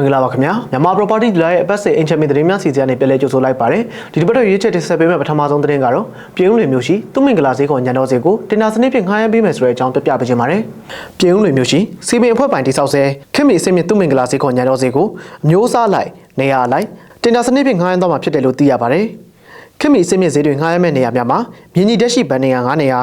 မင်္ဂလာပါခင်ဗျာမြန်မာ property dealer ရဲ့အပတ်စဉ်အင်ချမီသတင်းများစီစဉ်ကနေပြန်လည်ကြိုဆိုလိုက်ပါတယ်ဒီတစ်ပတ်တော့ရွေးချက်တင်ဆက်ပေးမယ့်ပထမဆုံးသတင်းကတော့ပြည်ဦးလွေမျိုးရှိသူမင်္ဂလာဈေးကွန်ညံတော်ဈေးကိုတင်နာစနစ်ဖြင့်ငှားရမ်းပေးမယ်ဆိုတဲ့အကြောင်းပြပြပေးချင်ပါတယ်ပြည်ဦးလွေမျိုးရှိစီပင်အဖွဲ့ပိုင်တိစောက်ဆဲခင်မီအစင်းမြင့်သူမင်္ဂလာဈေးကွန်ညံတော်ဈေးကိုအမျိုးအစားလိုက်နေရာလိုက်တင်နာစနစ်ဖြင့်ငှားရမ်းတော့မှာဖြစ်တယ်လို့သိရပါတယ်ခင်မီအစင်းမြင့်ဈေးတွေငှားရမ်းမယ့်နေရာများမှာမြင်းကြီးတက်ရှိဘန်နေရာ9နေရာ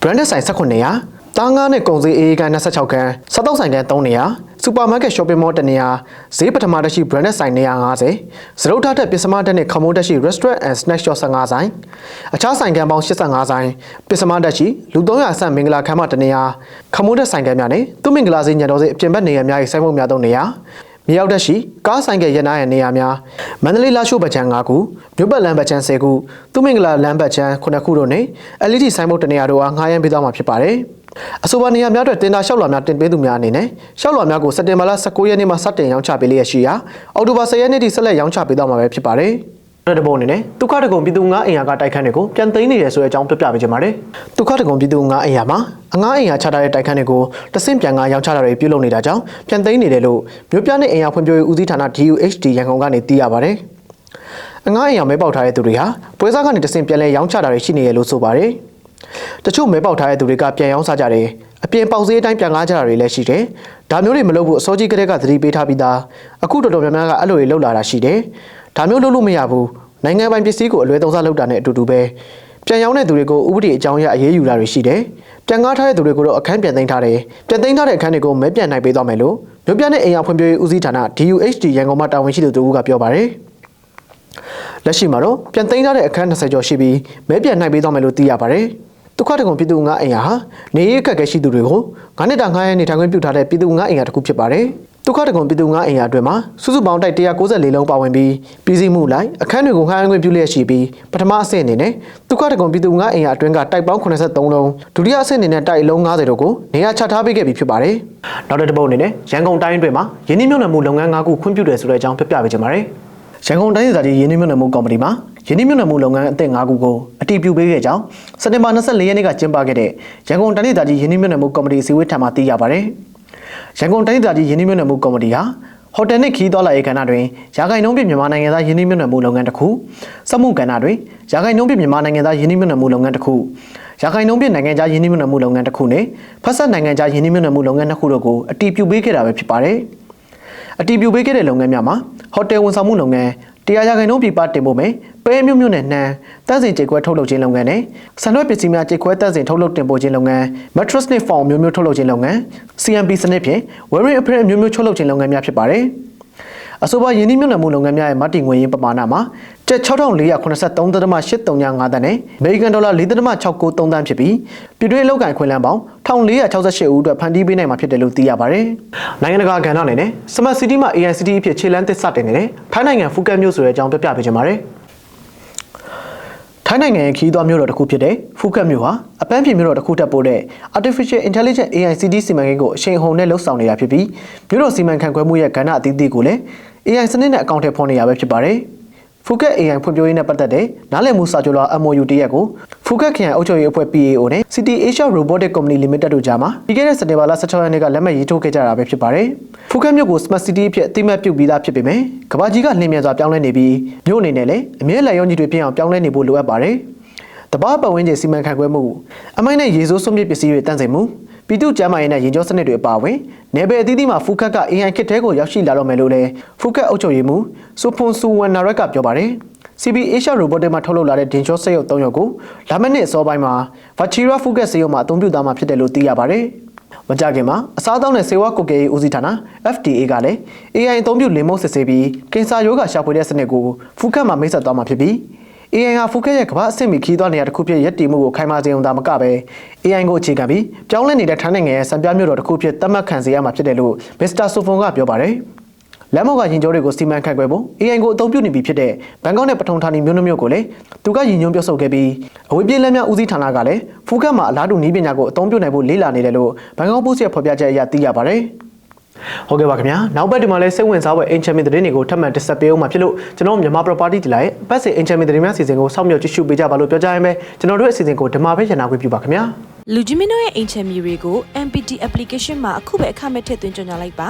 branded ဆိုင်18နေရာတားငါးနဲ့ကုန်စည်အေးကန်26ခန်းစားတောက်ဆိုင်ကန်3နေရာ စူပါမားကတ် shopping mall 1နေရာဈေးပထမတက်ရှိ branded ဆိုင်နေရာ50စရုပ်ထတက်ပစ္စမတက်နဲ့ခမိုးတက်ရှိ restaurant and snack shop 15ဆိုင်အခြားဆိုင်ကန်ပေါင်း85ဆိုင်ပစ္စမတက်ရှိလူ300ဆန့်မင်္ဂလာခမ်းမ1နေရာခမိုးတက်ဆိုင်ကန်များနဲ့သူမင်္ဂလာစည်းညံတော်စည်းအပြင်ဘက်နေရာများ၏ဆိုင်မှုများ3နေရာမြေရောက်တက်ရှိကားဆိုင်ကရနာရဲ့နေရာများမန္တလေးလာရှိုးပချံ9ခုမြို့ပတ်လမ်းပချံ10ခုသူမင်္ဂလာလမ်းပချံ9ခုတို့နဲ့ LED ဆိုင်မှုတနေရာတို့အားငှားရမ်းပေးသွားမှာဖြစ်ပါတယ် အဆိုပါနေရာများအတွက်တင်တာလျှောက်လွှာများတင်ပေးသူများအနေနဲ့လျှောက်လွှာများကိုစက်တင်ဘာလ19ရက်နေ့မှစတင်ရောင်းချပေးလျက်ရှိရာအောက်တိုဘာ10ရက်နေ့ထိဆက်လက်ရောင်းချပေးသွားမှာပဲဖြစ်ပါတယ်တဲ့တပုံအနေနဲ့ဒုက္ခတကုံပြည်သူငါအိမ်ယာကတိုက်ခန်းတွေကိုပြန်သိမ်းနေတယ်ဆိုတဲ့အကြောင်းပြပြပေးချင်ပါတယ်ဒုက္ခတကုံပြည်သူငါအိမ်ယာမှာအငါအိမ်ယာချထားတဲ့တိုက်ခန်းတွေကိုတဆင့်ပြန်ငါရောင်းချတာတွေပြုလုပ်နေတာကြောင့်ပြန်သိမ်းနေတယ်လို့မြို့ပြနဲ့အိမ်ယာဖွံ့ဖြိုးရေးဦးစီးဌာန DUHD ရန်ကုန်ကနေသိရပါတယ်အငါအိမ်ယာမဲပေါက်ထားတဲ့သူတွေဟာပွဲစားကနေတဆင့်ပြန်လဲရောင်းချတာတွေရှိနေရလို့ဆိုပါတယ် တချို့မဲပေါက်ထားတဲ့သူတွေကပြန်ရောင်းစားကြတယ်အပြင်ပေါက်ဈေးအတိုင်းပြန်ကားကြတာတွေလည်းရှိတယ်ဒါမျိုးတွေမလုပ်ဘူးအစောကြီးကတည်းကသတိပေးထားပြီးသားအခုတော်တော်များများကအဲ့လိုတွေလုပ်လာတာရှိတယ်ဒါမျိုးလုပ်လို့မရဘူးနိုင်ငံပိုင်ပစ္စည်းကိုအလွဲသုံးစားလုပ်တာနဲ့အတူတူပဲပြန်ရောင်းတဲ့သူတွေကိုဥပဒေအကြောင်းအရအရေးယူတာတွေရှိတယ်ပြန်ကားထားတဲ့သူတွေကိုတော့အခန်းပြန်သိမ်းထားတယ်ပြန်သိမ်းထားတဲ့အခန်းတွေကိုမဲပြန်နိုင်ပေးသွားမယ်လို့မြို့ပြနဲ့အိမ်ယာဖွံ့ဖြိုးရေးဦးစီးဌာန DUHD ရန်ကုန်မှတာဝန်ရှိသူတို့ကပြောပါတယ်လက်ရှိမှာတော့ပြန်သိမ်းထားတဲ့အခန်း20ကျော်ရှိပြီးမဲပြန်နိုင်ပေးသွားမယ်လို့သိရပါတယ် ဒုက္ခတကုံပြည်သူငါအိမ်ယာဟာနေရေးအခက်အခဲရှိသူတွေကိုငါးနှစ်တာငါးရက်နေထိုင်ခွင့်ပြုထားတဲ့ပြည်သူငါအိမ်ယာတစ်ခုဖြစ်ပါတယ်ဒုက္ခတကုံပြည်သူငါအိမ်ယာအတွင်းမှာစုစုပေါင်းတိုက်194လုံးပါဝင်ပြီးပြည်စည်းမှုလိုက်အခန်းတွေကိုငှားရမ်းခွင့်ပြုလျက်ရှိပြီးပထမအဆင့်အနေနဲ့ဒုက္ခတကုံပြည်သူငါအိမ်ယာအတွင်းကတိုက်ပေါင်း83လုံးဒုတိယအဆင့်အနေနဲ့တိုက်အလုံး90တို့ကိုနေရာချထားပေးခဲ့ပြီးဖြစ်ပါတယ်နောက်တစ်ပုတ်အနေနဲ့ရန်ကုန်တိုင်းအတွင်းမှာယင်းနှိမ့်မြုံနယ်မှုလုပ်ငန်း၅ခုခွင့်ပြုတယ်ဆိုတဲ့အကြောင်းပြပြပေးချင်ပါတယ်ရန်ကုန်တိုင်းဒေသကြီးယင်းနှိမ့်မြုံနယ်မှုကော်မတီမှာ ယင်းနှိမ့်မြုံနယ်မှုလုပ်ငန်းအသစ်၅ခုကိုအတည်ပြုပေးခဲ့ကြောင်းစက်တင်ဘာ24ရက်နေ့ကကျင်းပခဲ့တဲ့ရန်ကုန်တိုင်းဒေသကြီးယင်းနှိမ့်မြုံနယ်မှုကော်မတီအစည်းအဝေးထံမှာသိရပါတယ်ရန်ကုန်တိုင်းဒေသကြီးယင်းနှိမ့်မြုံနယ်မှုကော်မတီဟာဟိုတယ်နှင့်ခီးသွားလာရေးကဏ္ဍတွင်ရာဂိုင်နှုန်းပြမြန်မာနိုင်ငံသားယင်းနှိမ့်မြုံနယ်မှုလုပ်ငန်းတစ်ခုစက်မှုကဏ္ဍတွင်ရာဂိုင်နှုန်းပြမြန်မာနိုင်ငံသားယင်းနှိမ့်မြုံနယ်မှုလုပ်ငန်းတစ်ခုရာဂိုင်နှုန်းပြနိုင်ငံခြားယင်းနှိမ့်မြုံနယ်မှုလုပ်ငန်းတစ်ခုနဲ့ဖက်ဆက်နိုင်ငံခြားယင်းနှိမ့်မြုံနယ်မှုလုပ်ငန်းတစ်ခုတို့ကိုအတည်ပြုပေးခဲ့တာပဲဖြစ်ပါတယ်အတည်ပြုပေးခဲ့တဲ့လုပ်ငန်းများမှာဟိုတယ်ဝန်ဆောင်မှုလုပ်ငန်း တရားရာခိုင်နှုန်းပြပတင်ဖို့မယ်ပဲမျိုးမျိုးနဲ့နှမ်းတန်းစင်ကြေကွဲထုတ်လုပ်ခြင်းလုပ်ငန်းနဲ့ဆန်ရွက်ပစ္စည်းများကြေကွဲတန်းစင်ထုတ်လုပ်တင်ပို့ခြင်းလုပ်ငန်း mattress နဲ့ form မျိုးမျိုးထုတ်လုပ်ခြင်းလုပ်ငန်း CMP စနစ်ဖြင့် wearing apparel မျိုးမျိုးထုတ်လုပ်ခြင်းလုပ်ငန်းများဖြစ်ပါတယ် အဆိုပါယင်းနှိမ့်မြုံနယ်မှုလုပ်ငန်းများရဲ့မတည်ငွေရင်းပမာဏမှာကျပ်6483.835တန်းနဲ့အမေရိကန်ဒေါ်လာ4.693တန်းဖြစ်ပြီးပြည်တွင်းလောက်ကန်ခွင့်လန်းပေါင်း1468ဦးအတွက်ဖန်တီးပေးနိုင်မှာဖြစ်တယ်လို့သိရပါတယ်။နိုင်ငံတကာကဏ္ဍအနေနဲ့ Smart City မှာ AICT အဖြစ်ခြေလှမ်းသစ်စတင်နေတဲ့ထိုင်းနိုင်ငံဖူကတ်မြို့ဆိုတဲ့အကြောင်းပြပြပေးချင်ပါတယ်။ထိုင်းနိုင်ငံရဲ့ခီးသွွားမြို့တော်တစ်ခုဖြစ်တဲ့ဖူကတ်မြို့ဟာအပန်းဖြေမြို့တော်တစ်ခုတက်ပို့တဲ့ Artificial Intelligence AICT စီမံကိန်းကိုအရှိန်အဟုန်နဲ့လှုပ်ဆောင်နေတာဖြစ်ပြီးမြို့တော်စီမံခန့်ခွဲမှုရဲ့ကဏ္ဍအသီးသီးကိုလည်း AI စနစ်နဲ့အကောင့်ထဲဖော်နေရပဲဖြစ်ပါတယ်။ဖူကတ် AI ဖွံ့ဖြိုးရေးနဲ့ပတ်သက်တဲ့နားလည်မှုစာချုပ်လာ MOU တရက်ကိုဖူကတ်ခရိုင်အုပ်ချုပ်ရေးအဖွဲ့ PAO နဲ့ City Asia Robotic Company Limited တို့ကြားမှာပြီးခဲ့တဲ့စက်တင်ဘာလ16ရက်နေ့ကလက်မှတ်ရေးထိုးခဲ့ကြတာပဲဖြစ်ပါတယ်။ဖူကတ်မြို့ကို Smart City အဖြစ်အသိမှတ်ပြုပြီးသားဖြစ်ပေမဲ့ကမ္ဘာကြီးကနှင်းမြန်စွာပြောင်းလဲနေပြီးမြို့အနေနဲ့လည်းအမြဲလည်ရုံးကြီးတွေဖြစ်အောင်ပြောင်းလဲနေဖို့လိုအပ်ပါတယ်။တဘာပတ်ဝန်းကျင်စီမံခန့်ခွဲမှုအမိုင်းနဲ့ရေစိုးစွန့်ပစ်ပစ္စည်းတွေတန့်စင်မှု ပြည်သူ့ကျန်းမာရေးနဲ့ရင်ကျော်စနစ်တွေအပါအဝင်နယ်ပယ်အသီးသီးမှာဖူခက်က AI ခစ်တဲကိုရောက်ရှိလာတော့မယ်လို့လည်းဖူခက်အုပ်ချုပ်ရေးမှူးစူဖွန်ဆူဝန်နာရက်ကပြောပါတယ် CB Asia Robotic မှာထုတ်လုပ်လာတဲ့ဒင်ချောစက်ရုပ်၃ရုပ်ကိုလာမယ့်နှစ်အစောပိုင်းမှာ Vachira Phuket စက်ရုံမှာအသုံးပြုသွားမှာဖြစ်တယ်လို့သိရပါတယ်။မကြခင်မှာအစားအသောက်နဲ့ဆေးဝါးကုတ်ကဲရေးဦးစီးဌာန FDA ကလည်း AI အသုံးပြုလင်မုတ်စစ်ဆေးပြီးကင်ဆာရောဂါရှာဖွေတဲ့စနစ်ကိုဖူခက်မှာမိတ်ဆက်သွားမှာဖြစ်ပြီး AI ဟာဖူကက်ရဲ့ကမ္ဘာအဆင့်မီခီးသွားနေရတစ်ခုဖြစ်ရက်တီမှုကိုခိုင်မာစေုံသာမကပဲ AI ကိုအခြေခံပြီးပြောင်းလဲနေတဲ့ထိုင်းနိုင်ငံရဲ့စံပြမျိုးတော်တစ်ခုဖြစ်သတ်မှတ်ခံစေရမှာဖြစ်တယ်လို့မစ္စတာဆိုဖွန်ကပြောပါတယ်။လက်မောက်ကရင်ကျော်တွေကိုစီမံခန့်ခွဲဖို့ AI ကိုအသုံးပြုနေပြီဖြစ်တဲ့ဘန်ကောက်နဲ့ပထုံဌာနီမြို့နှမျိုးကိုလည်းသူကရင်ညွှန်းပြောဆိုခဲ့ပြီးအဝေးပြေးလက်များဦးစီးဌာနကလည်းဖူကက်မှာအလားတူနည်းပညာကိုအသုံးပြုနိုင်ဖို့လေ့လာနေတယ်လို့ဘန်ကောက်ပို့စ်ရဲ့ဖော်ပြချက်အရသိရပါတယ်။ ဟုတ်ကဲ့ပါခင်ဗျာနောက်ပတ်ဒီမှာလဲစိတ်ဝင်စားဖွယ်အင်ချမ်မင်သတင်းတွေကိုထပ်မံတင်ဆက်ပေးအောင်မှာဖြစ်လို့ကျွန်တော်မြန်မာ property ဒီလိုက်ပတ်စင်အင်ချမ်မင်သတင်းများစီစဉ်ကိုစောင့်မျှော်ကြည့်ရှုပေးကြပါလို့ပြောကြရမယ်ကျွန်တော်တို့ရဲ့အစီအစဉ်ကိုဓမ္မပဲရနာခွင့်ပြုပါခင်ဗျာလူကြီးမင်းတို့ရဲ့အိမ်ချမ်းမြေတွေကို MPT application မှာအခုပဲအခမဲ့ထည့်သွင်းကြညာလိုက်ပါ